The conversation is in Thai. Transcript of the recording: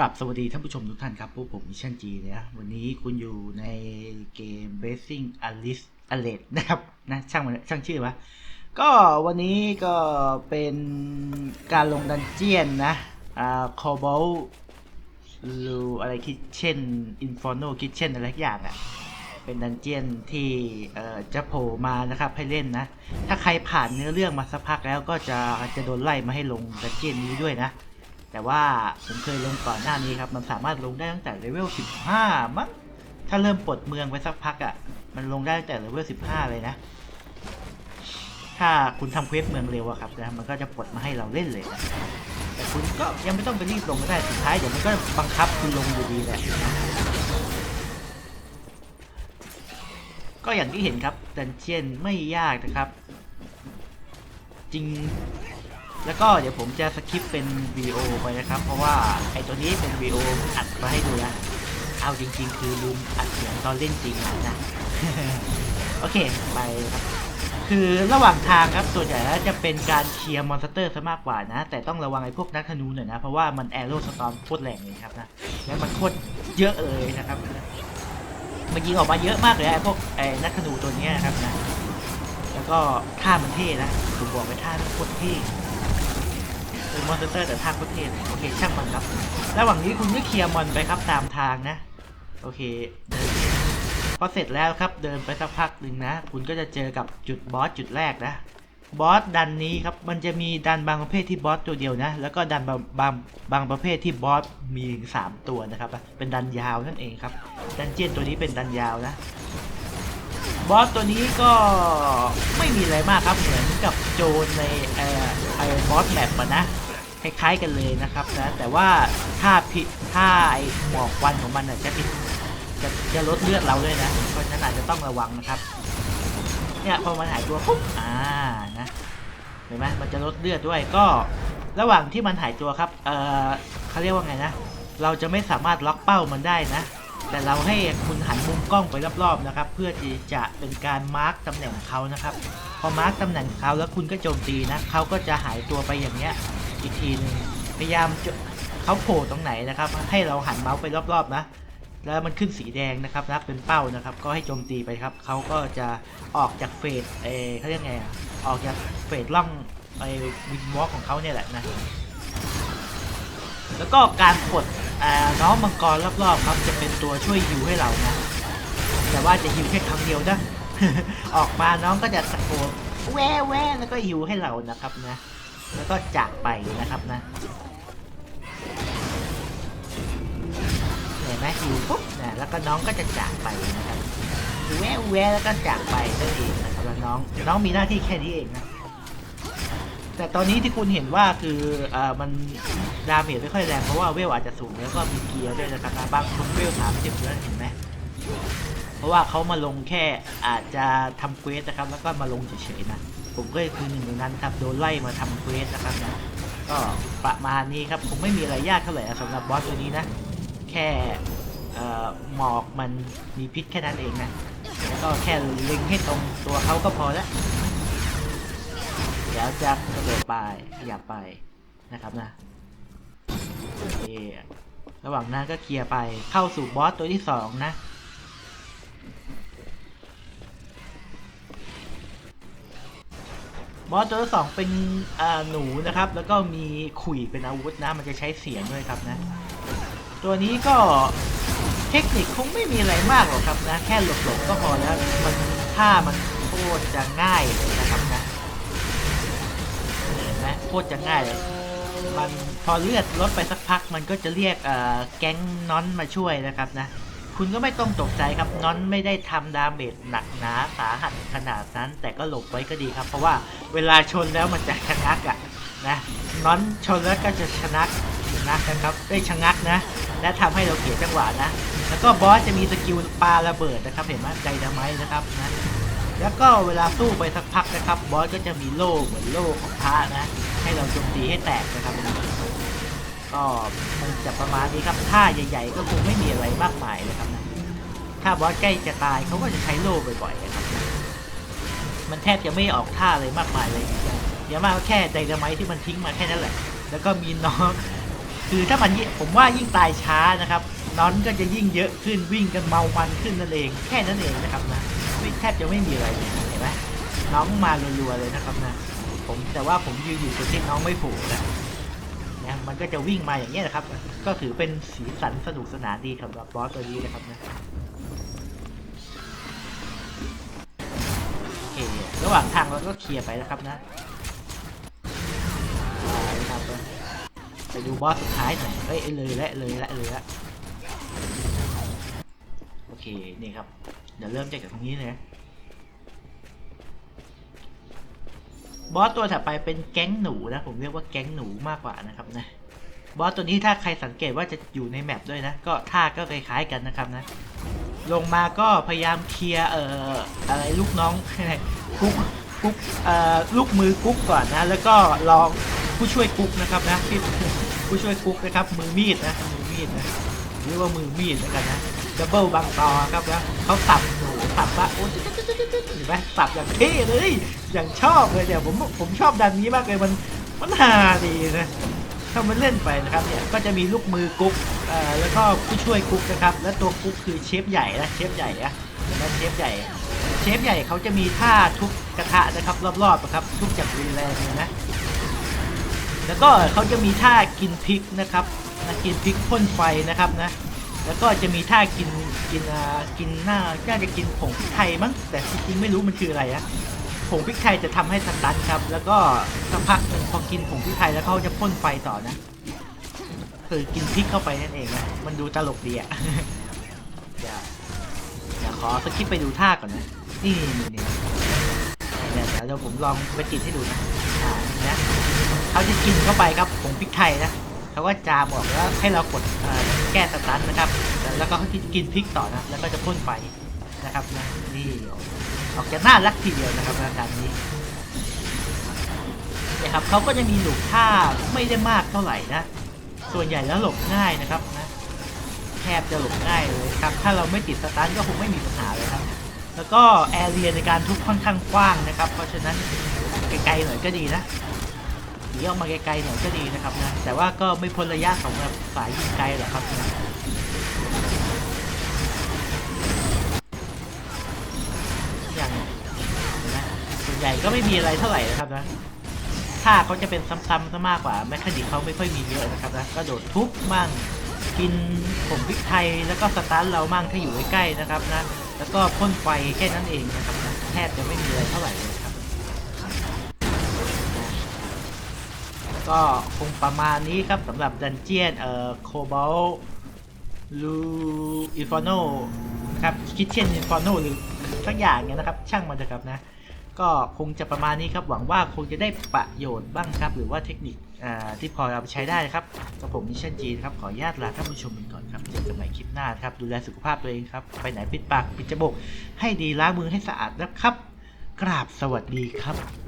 กับสวัสดีท่านผู้ชมทุกท่านครับ พวกผมมิชชั่นจีนะวันนี้คุณอยู่ในเกม Basing Alice a l e t นะครับนะช่างมันช่างชื่อวะก็วันนี้ก็เป็นการลงดันเจียนนะอ่า Cobalt รูอะไรคิดเช่น Inferno คิดเช่นอะไรทุกอย่างอะ่ะเป็นดันเจียนที่เอ่อจะโผล่มานะครับให้เล่นนะ ถ้าใครผ่านเนื้อเรื่องมาสักพักแล้วก็จะจะโดนไล่มาให้ลงดันเจียนนี้ด้วยนะ แต่ว่าผมเคยลงก่อนหน้านี้ครับ มันสามารถลงได้ตั้งแต่เลเวล 15 มั้ง ถ้าเริ่มปลดเมืองไปสักพักอะ่ะ มันลงได้ตั้งแต่เลเวล 15 เลยนะ ถ้าคุณทำเควสเมืองเร็วอะครับนะมันก็จะปลดมาให้เราเล่นเลยนะแต่คุณก็ยังไม่ต้องไปรีบลงก็ได้ สุดท้ายเดี๋ยวมันก็บังคับคุณลงอยู่ดีแหละก็อย่างที่เห็นครับดันเจียนไม่ยากนะครับ จริง แล้วก็เดี๋ยวผมจะสคิปเป็นวีโอไปนะครับ เพราะว่าไอ้ตัวนี้เป็นวีโออัดมาให้ดูนะเอาจริง ๆ คือลืมอัดเสียงตอนเล่นจริงนะโอเคไปครับคือระหว่างทางครับส่วนใหญ่แล้วจะเป็นการเคลียร์มอนสเตอร์ซะมากกว่านะ แต่ต้องระวังไอ้พวกนักธนูหน่อยนะ เพราะว่ามันแอโร่สตอมโคตรแรงเลยครับนะแล้วมันโคตรเยอะเลยนะครับมันยิงออกมาเยอะมากเลยไอ้พวกไอ้นักธนูตัวนี้นะครับนะแล้วก็ท่ามันเท่นะผมบอกไปท่ามันโคตรเท่ มอนสเตอร์แต่ทาโคตรเท่เลยโอเคช่างมันครับ ระหว่างนี้คุณก็เคลียร์มอนไปครับตามทางนะ โอเคเดินพอเสร็จแล้วครับเดินไปสักพักหนึ่งนะ คุณก็จะเจอกับจุดบอสจุดแรกนะบอสดันนี้ครับมันจะมีดันบางประเภทที่บอสตัวเดียวนะ แล้วก็ดันบางบางบางประเภทที่บอสมีถึงสามตัวนะครับ เป็นดันยาวนั่นเองครับ ดันเจียนตัวนี้เป็นดันยาวนะบอสตัวนี้ก็ไม่มีอะไรมากครับเหมือนกับโจนในไอ้บอสแมปนะ ล้ายๆกันเลยนะครับนะแต่ว่าถ้าพิถ้าไอหมอกควันของมันน่ะจะติดจะจะลดเลือดเราด้วยนะเพราะฉะนั้นอาจจะต้องระวังนะครับ เนี่ยพอมันหายตัวปุ๊บอ่านะเห็นไหมมันจะลดเลือดด้วยก็ระหว่างที่มันหายตัวครับเออเขาเรียกว่าไงนะเราจะไม่สามารถล็อกเป้ามันได้นะ แต่เราให้คุณหันมุมกล้องไปรอบๆนะครับ เพื่อที่จะเป็นการมาร์กตำแหน่งเขานะครับ พอมาร์กตำแหน่งเขาแล้วคุณก็โจมตีนะเขาก็จะหายตัวไปอย่างเนี้ย อีกทีนึงพยายามจะเขาโผล่ตรงไหนนะครับ ให้เราหันเมาส์ไปรอบๆนะ แล้วมันขึ้นสีแดงนะครับนะเป็นเป้านะครับ ก็ให้โจมตีไปครับเขาก็จะออกจากเฟสเอเขาเรียกไงอะออกจากเฟสล่องไอ้วินวอล์กของเขาเนี่ยแหละนะ แล้วก็การกดน้องมังกรรอบๆครับจะเป็นตัวช่วยฮิวให้เรานะ แต่ว่าจะฮิวแค่ครั้งเดียวนะ ออกมาน้องก็จะตะโกนแว่แว่แล้วก็ฮิวให้เรานะครับนะ แล้วก็จากไปนะครับนะเห็นไหมฮิวปุ๊บนะแล้วก็น้องก็จะจากไปนะครับแวะแวะแล้วก็จากไปนั่นเองนะครับแล้วน้องน้องมีหน้าที่แค่นี้เองนะแต่ตอนนี้ที่คุณเห็นว่าคือเอ่ามันดาเมจไม่ค่อยแรงเพราะว่าเวลอาจจะสูงแล้วก็มีเกียร์ด้วยนะครับบางคนเวลสามสิบแล้วเห็นไหมเพราะว่าเขามาลงแค่อาจจะทำเควสนะครับ แล้วก็มาลงเฉยๆนะ ผมก็คือหนึ่งในนั้นครับโดนไล่มาทำเควสนะครับนะก็ประมาณนี้ครับผมไม่มีอะไรยากเท่าไหร่สำหรับบอสตัวนี้นะ แค่หมอกมันมีพิษแค่นั้นเองนะแล้วก็แค่เล็งให้ตรงตัวเขาก็พอแล้วเดี๋ยวจะกระโดดไปขยับไปนะครับนะโอเคระหว่างนั้นก็เคลียร์ไปเข้าสู่บอสตัวที่สองนะ บอสตัวสองเป็นหนูนะครับ แล้วก็มีขุยเป็นอาวุธนะ มันจะใช้เสียงด้วยครับนะ ตัวนี้ก็เทคนิคคงไม่มีอะไรมากหรอกครับนะ แค่หลบๆก็พอแล้ว มันท่ามันโคตรจะง่ายเลยนะครับนะเห็นไหมโคตรจะง่ายเลยมันพอเลือดลดไปสักพักมันก็จะเรียกแก๊งน้อนมาช่วยนะครับนะ คุณก็ไม่ต้องตกใจครับน้อนไม่ได้ทำดาเมจหนักหนาสาหัสขนาดนั้น แต่ก็หลบไว้ก็ดีครับ เพราะว่าเวลาชนแล้วมันจะชะงักอะนะน้อนชนแล้วก็จะชะงักชะงักนะครับได้ชะงักนะ และทำให้เราเสียจังหวะนะ แล้วก็บอสจะมีสกิลปาระเบิดนะครับ เห็นไหมไดนาไมต์นะครับนะแล้วก็เวลาสู้ไปสักพักนะครับ บอสก็จะมีโล่เหมือนโล่ของพระนะ ให้เราโจมตีให้แตกนะครับ ก็มันจะประมาณนี้ครับท่าใหญ่ ๆ ก็คงไม่มีอะไรมากมายเลยครับนะถ้าบอสใกล้จะตายเขาก็จะใช้โล่บ่อยๆนะครับ มันแทบจะไม่ออกท่าเลยมากมายเลยอย่างมากแค่ไดนาไมที่มันทิ้งมาแค่นั้นแหละ แล้วก็มีน้องคือถ้ามันผมว่ายิ่งตายช้านะครับน้อนก็จะยิ่งเยอะขึ้นวิ่งกันเมามันขึ้นนั่นเอง แค่นั้นเองนะครับนะไม่แทบจะไม่มีอะไรเลยเห็นไหมน้องมารัวๆเลยนะครับนะผมแต่ว่าผมยืนอยู่จุดที่น้องไม่ผล่นะนะ มันก็จะวิ่งมาอย่างนี้ยนะครับ ก็ถือเป็นสีสันสนุกสนานดีสำหรับบอสตัวนี้นะครับนะโอเคระหว่างทางเราก็เคลียร์ไปนะครับนะไปครับไปดูบอสสุดท้ายหน่อยเอ้ยเลยและเลยและเลยละโอเคนี่ครับเดี๋ยวเริ่มจากตรงนี้เลยนะ บอสตัวถัดไปเป็นแก๊งหนูนะ ผมเรียกว่าแก๊งหนูมากกว่านะครับนะบอสตัวนี้ถ้าใครสังเกตว่าจะอยู่ในแมปด้วยนะ ก็ท่าก็คล้ายๆกันนะครับนะ ลงมาก็พยายามเคลียร์เอ่ออะไรลูกน้องกุ๊กกุ๊กเอ่อลูกมือกุ๊กก่อนนะ แล้วก็ลองผู้ช่วยกุ๊กนะครับนะที่ผู้ช่วยกุ๊กนะครับ มือมีดนะมือมีดนะเรียกว่ามือมีดแล้วกันนะดับเบิลบังตอครับนะเขาสับหนู สับปะโอ้ยเห็นไหมสับอย่างเท่เลย อย่างชอบเลยเนี่ยผมผมชอบดันนี้มากเลยมันมันฮาดีนะถ้ามันเล่นไปนะครับเนี่ยก็จะมีลูกมือกุ๊กแล้วก็ผู้ช่วยกุ๊กนะครับ และตัวกุ๊กคือเชฟใหญ่นะเชฟใหญ่อะเห็นเชฟใหญ่ เชฟใหญ่เขาจะมีท่าทุบกระทะนะครับ รอบๆนะครับทุบจากรุนแรงเลยนะแล้วก็เขาจะมีท่ากินพริกนะครับนะกินพริกพ่นไฟนะครับนะ แล้วก็จะมีท่ากินกินอ่ากินหน้าน่าจะกินผงพริกไทยมั้งแต่จริงๆไม่รู้มันคืออะไรอะผงพริกไทยจะทำให้สตันครับ แล้วก็สักพักหนึ่งพอกินผงพริกไทยแล้วเขาจะพ่นไฟต่อนะคือกินพริกเข้าไปนั่นเองนะมันดูตลกดีอะเดี๋ยวเดี๋ยวขอสกิปไปดูท่าก่อนนะนี่นี่นี่เดี๋ยวเดี๋ยวผมลองไปกินให้ดูนะอ่านะเขาจะกินเข้าไปครับผงพริกไทยนะ เขาก็จาบอกแล้วให้เรากดแก้สตันนะครับ แล้วก็เขากินพริกต่อนะ แล้วก็จะพ่นไฟนะครับนะนี่ออกจะน่ารักทีเดียวนะครับราการนี้นะครับเขาก็จะมีหลบท่าไม่ได้มากเท่าไหร่นะ ส่วนใหญ่แล้วหลบง่ายนะครับนะแทบจะหลบง่ายเลยครับ ถ้าเราไม่ติดสตาร์ทก็คงไม่มีปัญหาเลยครับ แล้วก็แอเรียในการทุบค่อนข้างกว้างนะครับ เพราะฉะนั้นไกลๆหน่อยก็ดีนะ หนีออกมาไกลๆหน่อยก็ดีนะครับนะ แต่ว่าก็ไม่พ้นระยะของแบบสายยิงไกลหรอกครับนะอย่างนะส่วนใหญ่ก็ไม่มีอะไรเท่าไหร่นะครับนะถ้าเขาจะเป็นซ้ำๆซะมากกว่าแมคคานิกเขาไม่ค่อยมีเยอะนะครับนะก็โดดทุบมั่งกินผงพริกไทยแล้วก็สตาร์ทเรามั่งถ้าอยู่ใกล้ๆนะครับนะแล้วก็พ่นไฟแค่นั้นเองนะครับนะแทบจะไม่มีอะไรเท่าไหร่ ก็คงประมาณนี้ครับสำหรับดันเจียนเอ่อโคบอลลูอิฟโนครับคิเชนอิฟโนหรือสักอย่างเนี่ยนะครับ ช่างมันเถอะครับนะ ก็คงจะประมาณนี้ครับ หวังว่าคงจะได้ประโยชน์บ้างครับ หรือว่าเทคนิคอ่าที่พอเอาไปใช้ได้ครับกับผมนิชันจีนครับ ขออนุญาตลาท่านผู้ชมไปก่อนครับเจอกันใหม่คลิปหน้าครับ ดูแลสุขภาพตัวเองครับ ไปไหนปิดปากปิดจมูกให้ดีล้างมือให้สะอาดนะครับ กราบสวัสดีครับ